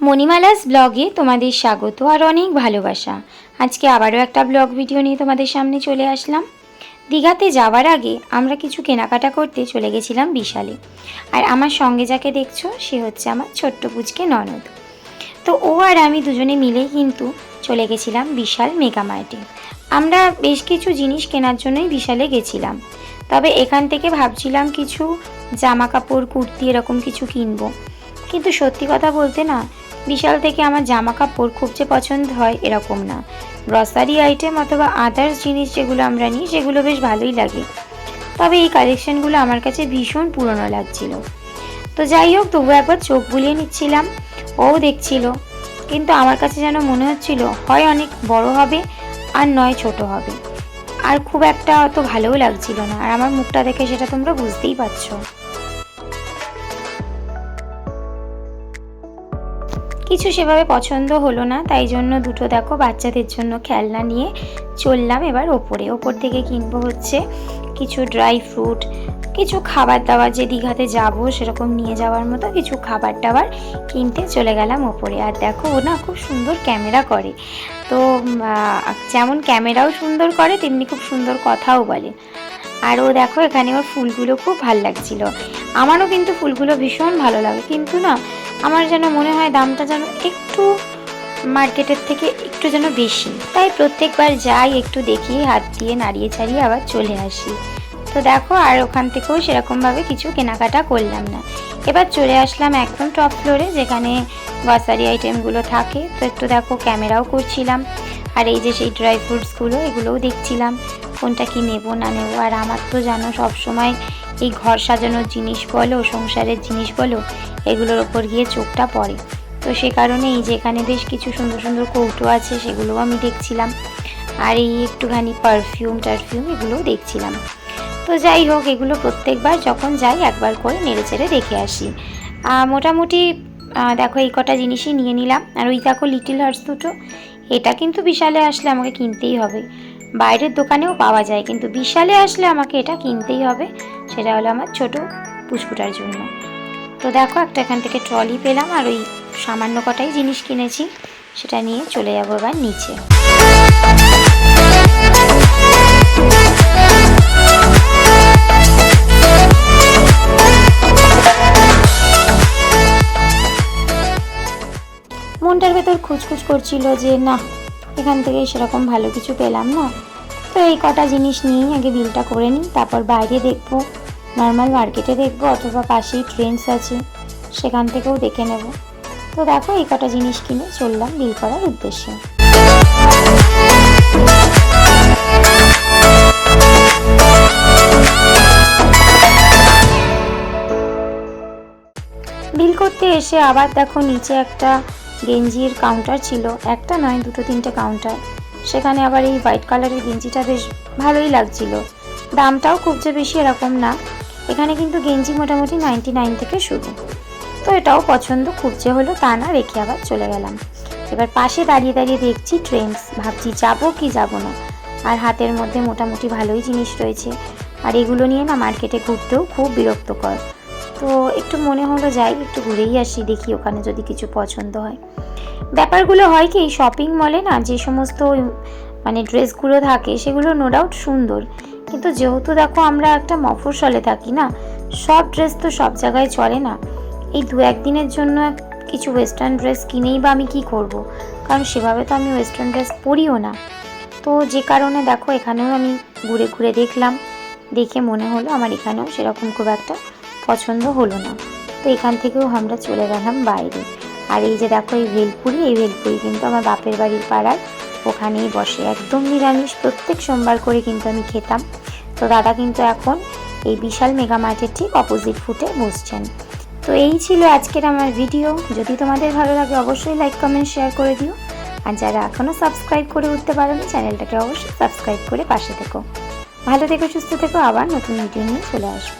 মণিমালাস ব্লগে তোমাদের স্বাগত আর অনেক ভালোবাসা। আজকে আবারও একটা ব্লগ ভিডিও নিয়ে তোমাদের সামনে চলে আসলাম। দীঘাতে যাওয়ার আগে আমরা কিছু কেনাকাটা করতে চলে গেছিলাম বিশালে। আর আমার সঙ্গে যাকে দেখছ, সে হচ্ছে আমার ছোট্ট পুচকে ননদ। তো ও আর আমি দুজনে মিলেই কিন্তু চলে গেছিলাম বিশাল মেগা মার্টে। আমরা বেশ কিছু জিনিস কেনার জন্যই বিশালে গেছিলাম। তবে এখান থেকে ভাবছিলাম কিছু জামা কাপড় কুর্তি এরকম কিছু কিনবো। কিন্তু সত্যি কথা বলতে না, বিশাল থেকে আমার জামা কাপড় খুব যে পছন্দ হয় এরকম না। গ্রসারি আইটেম অথবা আদার্স জিনিস যেগুলো আমরা নিই, সেগুলো বেশ ভালোই লাগে। তবে এই কালেকশনগুলো আমার কাছে ভীষণ পুরনো লাগছিল। তো যাই হোক, তবু একবার চোখ বুলিয়ে নিচ্ছিলাম। ও দেখছিল, কিন্তু আমার কাছে যেন মনে হচ্ছিল, হয় অনেক বড় হবে আর নয় ছোট হবে। আর খুব একটা অত ভালোও লাগছিল না। আর আমার মুখটা দেখে সেটা তোমরা বুঝতেই পারছ। কিছু সেভাবে পছন্দ হলো না, তাই জন্য দুটো দেখো বাচ্চাদের জন্য খেলনা নিয়ে চললাম এবার ওপরে। ওপর থেকে কিনবো হচ্ছে কিছু ড্রাই ফ্রুট কিছু খাবার দাবার যে দীঘাতে যাব সেরকম নিয়ে যাওয়ার মতো কিছু খাবার দাবার কিনতে চলে গেলাম ওপরে। আর দেখো ও না খুব সুন্দর ক্যামেরা করে। তো যেমন ক্যামেরাও সুন্দর করে, তেমনি খুব সুন্দর কথাও বলে। আর ও দেখো এখানে ওর ফুলগুলো খুব ভালো লাগছিল। আমারও কিন্তু ফুলগুলো ভীষণ ভালো লাগে। কিন্তু না, আমার যেন মনে হয় দামটা যেন একটু মার্কেটের থেকে একটু যেন বেশি। তাই প্রত্যেকবার যাই একটু দেখি, হাত দিয়ে নাড়িয়ে ছাড়িয়ে আবার চলে আসি। তো দেখো, আর ওখান থেকেও সেরকমভাবে কিছু কেনাকাটা করলাম না। এবার চলে আসলাম একদম টপ ফ্লোরে যেখানে গ্রসারি আইটেমগুলো থাকে। তো একটু দেখো ক্যামেরাও করছিলাম। আর এই যে সেই ড্রাই ফ্রুটসগুলো এগুলোও দেখছিলাম। কোনটা কি নেব, না নেব? আর আমার তো জানো, সবসময় এই ঘর সাজানোর জিনিস বলো, সংসারের জিনিস বলো, এগুলোর ওপর গিয়ে চোখটা পড়ে। তো সে কারণে এই যে এখানে বেশ কিছু সুন্দর সুন্দর কৌটো আছে, সেগুলোও আমি দেখছিলাম। আর এই একটুখানি পারফিউম টারফিউম এগুলোও দেখছিলাম। তো যাই হোক, এগুলো প্রত্যেকবার যখন যাই, একবার করে নেড়ে চেড়ে দেখে আসি। মোটামুটি দেখো এই কটা জিনিসই নিয়ে নিলাম। আর ওই দেখো লিটিল হার্টস দুটো, এটা কিন্তু বিশালে আসলে আমাকে কিনতেই হবে। বাইরের দোকানেও পাওয়া যায়, কিন্তু বিশালে আসলে আমাকে এটা কিনতেই হবে, সেটা হলো আমার ছোট পুষ্পুটার জন্য। তো দেখো, একটা এখান থেকে ট্রলি পেলাম, আর ওই সামান্য কটাই জিনিস কিনেছি, সেটা নিয়ে চলে যাব এবার নিচে। মনটার ভেতর খুচখুচ করছিল যে, না, এখান থেকে সেরকম ভালো কিছু পেলাম না। তো এই কটা জিনিস নিয়েই আগে বিলটা করে নিই, তারপর বাইরে দেখব নর্মাল মার্কেটে দেখব, অথবা পাশেই ট্রেন্ডস আছে, সেখান থেকেও দেখে নেব। তো দেখো, এই কটা জিনিস কিনে চললাম বিল করার উদ্দেশ্যে। বিল করতে এসে আবার দেখো নিচে একটা গেঞ্জির কাউন্টার ছিল। একটা নয়, দুটো তিনটে কাউন্টার সেখানে আবার এই হোয়াইট কালারের গেঞ্জিটা বেশ ভালোই লাগছিল। দামটাও খুব যে বেশি এরকম না। এখানে কিন্তু গেঞ্জি মোটামুটি নাইনটি নাইন থেকে শুরু। তো এটাও পছন্দ, খুব যে হলো তা না, রেখে আবার চলে গেলাম। এবার পাশে দাঁড়িয়ে দাঁড়িয়ে দেখছি ট্রেন্ডস ভাবছি যাব কি যাব না। আর হাতের মধ্যে মোটামুটি ভালোই জিনিস রয়েছে। আর এগুলো নিয়ে না মার্কেটে ঘুরতেও খুব বিরক্তকর। তো একটু মনে হলো যাই, একটু ঘুরেই আসি, দেখি ওখানে যদি কিছু পছন্দ হয়। ব্যাপারগুলো হয় কি শপিং মলে না যে সমস্ত মানে ড্রেসগুলো থাকে, সেগুলো নো ডাউট সুন্দর। কিন্তু যেহেতু দেখো আমরা একটা মফস্বলে থাকি না, সব ড্রেস তো সব জায়গায় চলে না। এই দু একদিনের জন্য কিছু ওয়েস্টার্ন ড্রেস কিনেই বা আমি কি করব। কারণ সেভাবে তো আমি ওয়েস্টার্ন ড্রেস পরিও না। তো যে কারণে দেখো এখানেও আমি ঘুরে ঘুরে দেখলাম। দেখে মনে হলো আমার এখানেও সেরকম খুব একটা পছন্দ হলো না। তো এখান থেকেও আমরা চলে গেলাম বাইরে। আর এই যে দেখো, এই ভেলপুরি এই ভেলপুরি কিন্তু আমার বাপের বাড়ির পাড়ার। ওখানেই বসে। একদম নিরামিষ। প্রত্যেক সোমবার করে কিন্তু আমি খেতাম। তো দাদা কিন্তু এখন এই বিশাল মেগা মার্টের ঠিক অপোজিট ফুটে বসছেন। তো এই ছিল আজকের আমার ভিডিও যদি তোমাদের ভালো লাগে অবশ্যই লাইক কমেন্ট শেয়ার করে দিও। আর যারা এখনও সাবস্ক্রাইব করে উঠতে পারোনি, চ্যানেলটাকে অবশ্যই সাবস্ক্রাইব করে পাশে থেকো। ভালো থেকো, সুস্থ থেকো। আবার নতুন ভিডিও নিয়ে চলে আসব।